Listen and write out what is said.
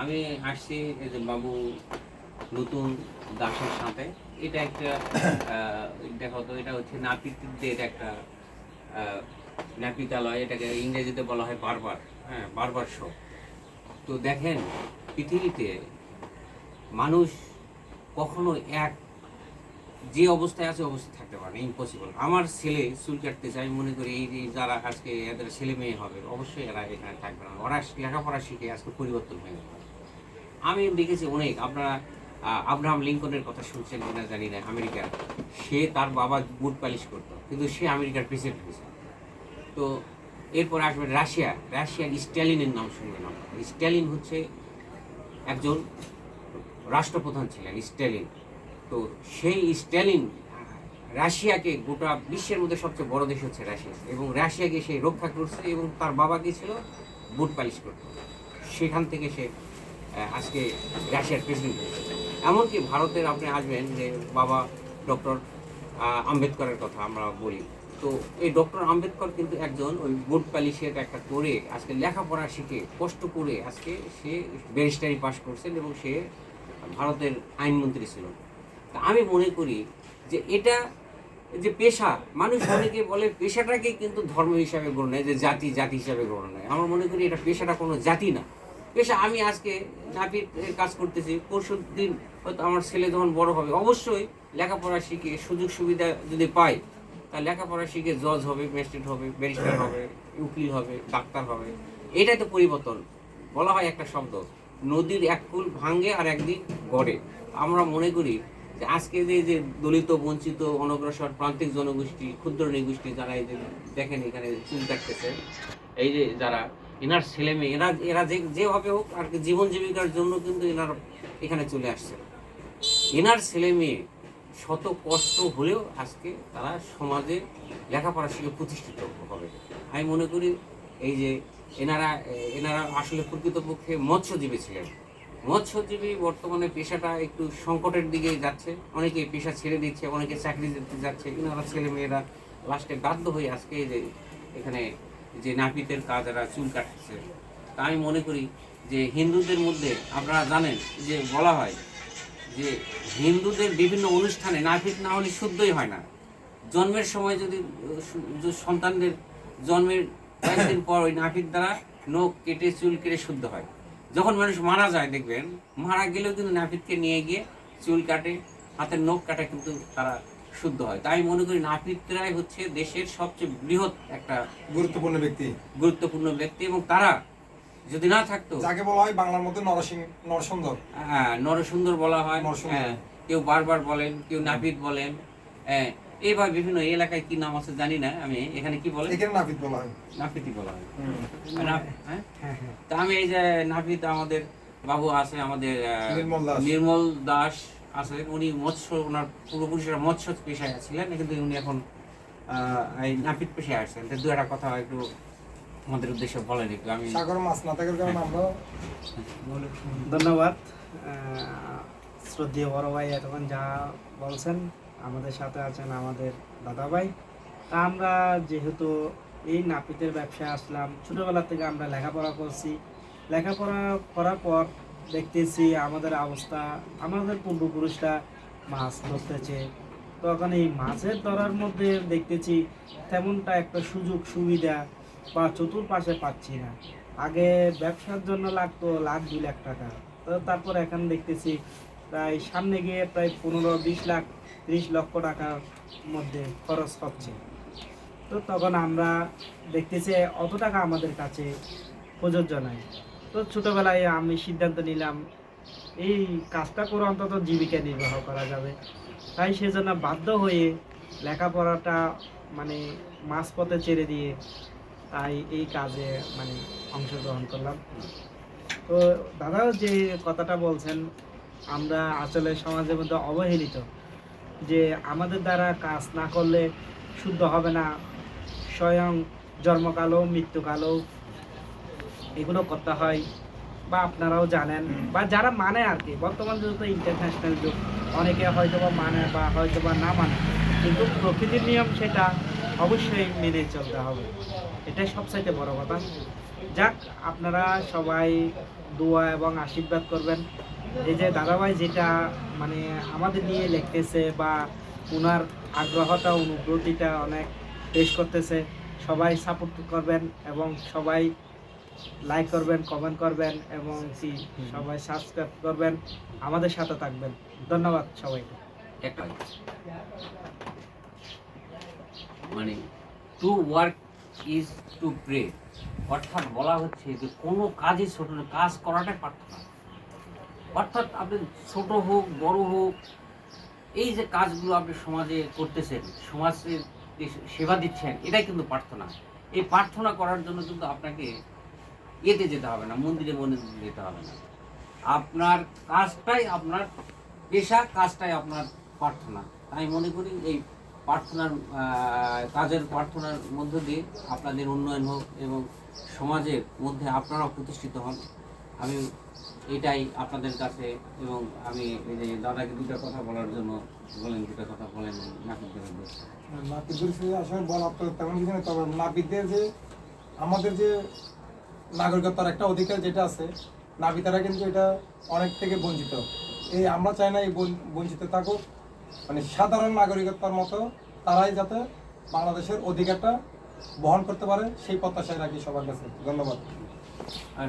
আমি আসছি এই যে বাবু নতুন দাসের সাথে। এটা একটা দেখো তো এটা হচ্ছে নাপিতদের একটা নাপিতালয় এটাকে ইংরেজিতে বলা হয় বারবার হ্যাঁ বারবার শো। তো দেখেন পৃথিবীতে মানুষ কখনো এক যে অবস্থায় আছে অবস্থায় থাকতে পারে ইম্পসিবল আমার ছেলে চুল কাটতেছে আমি মনে করি এই যে যারা আজকে এদের ছেলে মেয়ে হবে অবশ্যই এরা এখানে থাকবে না। ওরা লেখাপড়া শিখে আজকে পরিবর্তন হয়ে যাবে। আমি দেখেছি অনেক, আপনারা আব্রাহাম লিঙ্কনের কথা শুনছেন কিনা জানি না, আমেরিকার। সে তার বাবা বুট পালিশ করতো, কিন্তু সে আমেরিকার প্রেসিডেন্ট হয়েছে। তো এরপর আসবে রাশিয়া। রাশিয়ার স্ট্যালিনের নাম শুনবেন। স্ট্যালিন হচ্ছে একজন রাষ্ট্রপ্রধান ছিলেন, স্ট্যালিন। তো সেই স্ট্যালিন, রাশিয়াকে গোটা বিশ্বের মধ্যে সবচেয়ে বড় দেশ হচ্ছে রাশিয়া। এবং রাশিয়াকে সে রক্ষা করছে এবং তার বাবা কি ছিল বুট পালিশ করত। সেখান থেকে সে আজকে রাশিয়ার প্রেসিডেন্ট হয়েছে এমনকি ভারতের আপনি আসবেন যে বাবা ডক্টর আম্বেদকরের কথা আমরা বলি। তো এই ডক্টর আম্বেদকর কিন্তু একজন ওই বুট পালিশের একটা করে আজকে লেখাপড়া শিখে, কষ্ট করে আজকে সে ব্যারিস্টারি পাশ করছেন এবং সে ভারতের আইনমন্ত্রী ছিল। তা আমি মনে করি যে এটা যে পেশা, মানুষ অনেকে বলে পেশাটাকে কিন্তু ধর্ম হিসাবে গ্রহণ নেয় যে জাতি জাতি হিসাবে গ্রহণ নেয় আমার মনে করি এটা পেশাটা কোনো জাতি না। পেশা আমি আজকে নাপিত কাজ করতেছি। পরশু দিন হয়তো আমার ছেলে যখন বড় হবে, অবশ্যই লেখাপড়া শিখে সুযোগ সুবিধা যদি পায় তা লেখাপড়া শিখে জজ হবে, ম্যাজিস্ট্রেট হবে, ব্যারিস্টার হবে, উকিল হবে, ডাক্তার হবে। এটাই তো পরিবর্তন। বলা হয় একটা শব্দ, নদীর এক কুল ভাঙ্গে আর একদিন গড়ে। আমরা মনে করি যে আজকে যে যে দলিত, বঞ্চিত, অনগ্রসর প্রান্তিক জনগোষ্ঠী, ক্ষুদ্র নৃগোষ্ঠী যারা এই যে দেখেন এখানে চুল কাটতেছে, এই যে যারা এনার ছেলে মেয়ে, এরা এরা যে যেভাবে হোক, আর কি জীবন জীবিকার জন্য কিন্তু এনার এখানে চলে আসছে। এনার ছেলে মেয়ে শত কষ্ট হলেও আজকে তারা সমাজে লেখাপড়া শিখে প্রতিষ্ঠিত হবে। আমি মনে করি এই যে এনারা এনারা আসলে প্রকৃতপক্ষে মৎস্যজীবী ছিলেন। মৎস্যজীবী বর্তমানে পেশাটা একটু সংকটের দিকে যাচ্ছে। অনেকে পেশা ছেড়ে দিচ্ছে, অনেকে চাকরি দিতে যাচ্ছে। এনারা ছেলে মেয়েরা লাস্টে বাধ্য হয়ে আজকে এই যে এখানে যে নাপিতের কাজ এরা চুল কাটছে তা আমি মনে করি যে হিন্দুদের মধ্যে আপনারা জানেন যে বলা হয় যে হিন্দুদের বিভিন্ন অনুষ্ঠানে নাপিত না হলে শুদ্ধই হয় না। জন্মের সময় যদি সন্তানদের জন্মের কয়েকদিন পর ওই নাপিত দ্বারা নখ কেটে, চুল কেটে শুদ্ধ হয়। যখন মানুষ মারা যায় দেখবেন, মারা গেলেও কিন্তু নাপিতকে নিয়ে গিয়ে চুল কাটে, হাতের নখ কাটে কিন্তু তারা শুদ্ধ হয়। তাই মনে করি নাপিতরাই হচ্ছে দেশের সবচেয়ে বৃহৎ একটা গুরুত্বপূর্ণ ব্যক্তি। গুরুত্বপূর্ণ ব্যক্তি এবং তারা যদি না থাকতো যাকে বলা হয় বাংলার মধ্যে নরসিং নরসুন্দর। হ্যাঁ নরসুন্দর বলা হয়। হ্যাঁ কেউ বারবার বলেন কেউ নাপিত বলেন। হ্যাঁ এইভাবে বিভিন্ন এলাকায় কি নাম আছে জানি না আমি। এখানে কি বলে এখানে নাপিত বলা হয়। নাপিতই বলা হয়। না- হ্যাঁ? তা আমি এই যে নাপিত আমাদের বাবু আছে আমাদের নির্মল দাস। দাস আছে উনি মৎস্য ওনার পূর্বপুরুষেরা মৎস্য পেশায় ছিলেন কিন্তু উনি এখন এই নাপিত পেশায় আসছেন। তো দু একটা কথা একটু আমাদের উদ্দেশ্যে বলেন একটু আমি সাগর মাছ না থাকার কারণে আমরা ধন্যবাদ। শ্রদ্ধেয় বড় ভাই এতক্ষণ যা বলছেন আমাদের সাথে আছেন আমাদের দাদা ভাই। তা আমরা যেহেতু এই নাপিতের ব্যবসায় আসলাম ছোটোবেলা থেকে আমরা লেখাপড়া করছি। লেখাপড়া করার পর দেখতেছি, আমাদের অবস্থা, আমাদের পূর্বপুরুষরা মাছ ধরতেছে। তখন এই মাছের ধরার মধ্যে দেখতেছি, তেমনটা একটা সুযোগ সুবিধা বা চতুর্পাশে পাচ্ছি না। আগে ব্যবসার জন্য লাগতো লাখ দুই লাখ টাকা। তো তারপর এখন দেখতেছি, প্রায় সামনে গিয়ে প্রায় পনেরো, বিশ লাখ, ত্রিশ লক্ষ টাকার মধ্যে খরচ হচ্ছে। তো তখন আমরা দেখতেছি, অত টাকা আমাদের কাছে প্রযোজ্য নয় তো ছোটোবেলায় আমি সিদ্ধান্ত নিলাম, এই কাজটা করে অন্তত জীবিকা নির্বাহ করা যাবে। তাই সেজন্য বাধ্য হয়ে লেখাপড়াটা মানে মাঝপথে ছেড়ে দিয়ে তাই এই কাজে মানে অংশগ্রহণ করলাম। তো দাদাও যে কথাটা বলছেন, আমরা আসলে সমাজের মধ্যে অবহেলিত, যে আমাদের দ্বারা কাজ না করলে শুদ্ধ হবে না। স্বয়ং জন্মকালও মৃত্যুকালও এগুলো করতে হয় বা আপনারাও জানেন বা যারা মানে আর কি বর্তমান যুগ তো ইন্টারন্যাশনাল যুগ অনেকে হয়তো বা মানে বা হয়তো বা না মানে কিন্তু প্রকৃতির নিয়ম সেটা অবশ্যই মেনে চলতে হবে। এটাই সবচাইতে বড় কথা। যাক আপনারা সবাই দোয়া এবং আশীর্বাদ করবেন। এই যে দাদাভাই যেটা মানে আমাদের নিয়ে লিখতেছে বা ওনার আগ্রহটা অনুভূতিটা অনেক পেশ করতেছে সবাই সাপোর্ট করবেন এবং সবাই লাইক করবেন কমেন্ট করবেন এবং কি, সবাই সাবস্ক্রাইব করবেন। আমাদের সাথে থাকবেন। ধন্যবাদ সবাইকে। মানে to work is to pray অর্থাৎ বলা হচ্ছে যে, কোনো কাজই ছোট কাজ করাটাই প্রার্থনা অর্থাৎ আপনি ছোট হোক, বড় হোক, এই যে কাজগুলো আপনি সমাজে করতেছেন সমাজের সেবা দিচ্ছেন, এটাই কিন্তু প্রার্থনা। এই প্রার্থনা করার জন্য কিন্তু আপনাকে এতে যেতে হবে না, মন্দিরে মন্দিরে যেতে হবে না। আপনার কাজটাই আপনার পেশা, কাজটাই আপনার প্রার্থনা। তাই মনে করি এই প্রার্থনার কাজের প্রার্থনার মধ্য দিয়ে আপনাদের উন্নয়ন হোক এবং সমাজের মধ্যে আপনারাও প্রতিষ্ঠিত হন। আমি এটাই আপনাদের কাছে এবং আমি এই যে দাদাকে দুটা কথা বলার জন্য বলেন দুটা কথা বলেন নাপিতদের উদ্দেশ্যে নাপিতদের আসলে বলা তেমন কিছু নেই, তবে নাপিতদের যে, আমাদের যে নাগরিকতার একটা অধিকার যেটা আছে নাবিতারা কিন্তু এটা অনেক থেকে বঞ্চিত। এই আমরা চাই না এই বঞ্চিত থাকুক। মানে সাধারণ নাগরিকতার মতো তারাই যাতে বাংলাদেশের অধিকারটা বহন করতে পারে, সেই প্রত্যাশায় রাখি সবার কাছে। ধন্যবাদ। আর